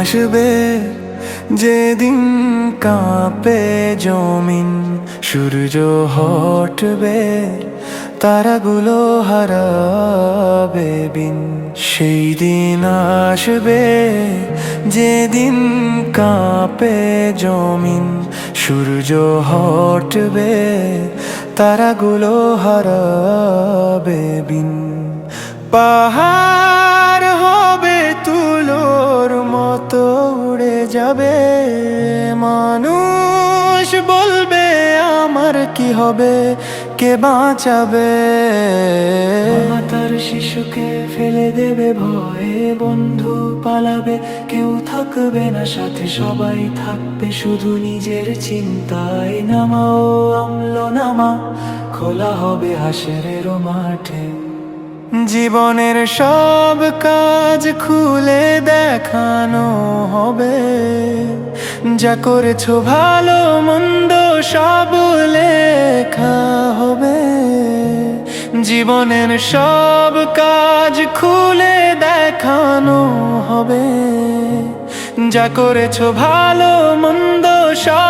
আসবে যেদিন কাঁপে জমিন, সূর্য হটবে, তারাগুলো হারাবে বিন। সেই দিন আসবে যেদিন কাঁপে জমিন, সূর্য হটবে, তারাগুলো হারাবে বিন। পাহাড় যাবে, মানুষ বলবে আমার কি হবে, কে বাঁচাবে? তার শিশুকে ফেলে দেবে, ভয়ে বন্ধু পালাবে, কেউ থাকবে না সাথে, সবাই থাকবে শুধু নিজের চিন্তায় নামাও ও অম্ল নামা খোলা হবে হাসের মাঠে। জীবনের সব কাজ খুলে দেখানো হবে। যা করেছ ভালো মন্দ সব লেখা হবে। জীবনের সব কাজ খুলে দেখানো হবে। যা করেছ ভালো মন্দ সব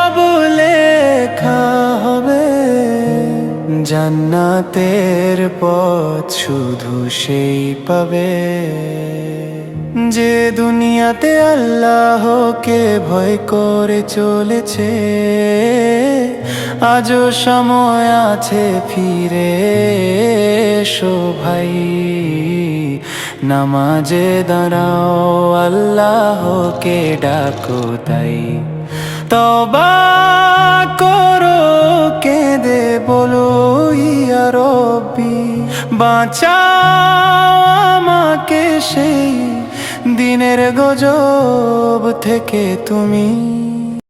জান্নাতের পথ শুধু সেই পাবে। যে দুনিয়াতে আল্লাহকে ভয় করে চলেছে, আজও সময় আছে ফিরে এসো ভাই। নামাজে দাঁড়াও, আল্লাহকে ডাকো তাই। তবা করো, কেঁদে বলো বাঁচাও আমাকে সেই দিনের গজব থেকে তুমি।